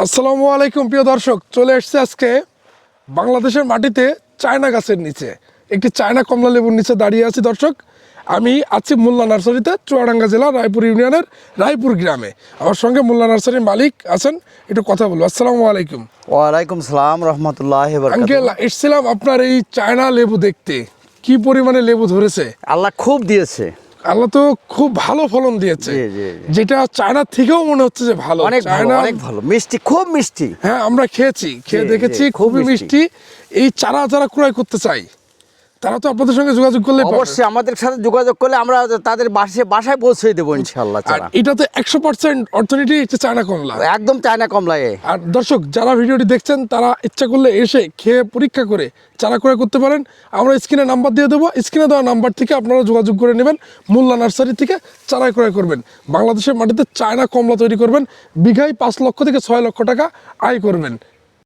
আসসালামু আলাইকুম প্রিয় দর্শক। চলে এসছে আজকে বাংলাদেশের মাটিতে চায়না গাছের নিচে। একটি চায়না কমলা লেবুর নিচে দাঁড়িয়ে আছি দর্শক। আমি আছি মোল্লা নার্সারিতে চুয়াডাঙ্গা জেলা রায়পুর ইউনিয়নের রায়পুর গ্রামে। আমার সঙ্গে মোল্লা নার্সারির মালিক আছেন একটু কথা বলব। আসসালামু আলাইকুম। ওয়ালাইকুম সালাম রহমতুল্লাহ আঙ্কেল এসছিলাম আপনার এই চায়না লেবু দেখতে। কি পরিমাণে লেবু ধরেছে? আল্লাহ খুব দিয়েছে। আল্লাহ তো খুব ভালো ফলন দিয়েছে। যেটা চায়নার থেকেও মনে হচ্ছে যে ভালো। অনেক ভালো অনেক ভালো। মিষ্টি খুব মিষ্টি। হ্যাঁ আমরা খেয়েছি খেয়ে দেখেছি খুবই মিষ্টি। এই চারা যারা ক্রয় করতে চাই তারা তো আপনাদের সঙ্গে যোগাযোগ করলে অবশ্যই আমাদের সাথে যোগাযোগ করলে আমরা তাদের বাসায় বাসায় পৌঁছে দেবো ইনশাল্লাহ আর চারা এটাতে একশো পার্সেন্ট অর্থনীতি হচ্ছে চায়না কমলা। একদম চায়না কমলায় আর দর্শক যারা ভিডিওটি দেখছেন তারা ইচ্ছা করলে এসে খেয়ে পরীক্ষা করে চারা ক্রয় করতে পারেন। আমরা স্ক্রিনে নাম্বার দিয়ে দেবো। স্ক্রিনে দেওয়া নাম্বার থেকে আপনারা যোগাযোগ করে নেবেন। মোল্লা নার্সারি থেকে চারা ক্রয় করবেন। বাংলাদেশের মাটিতে চায়না কমলা তৈরি করবেন। বিঘায় পাঁচ লক্ষ থেকে ছয় লক্ষ টাকা আয় করবেন।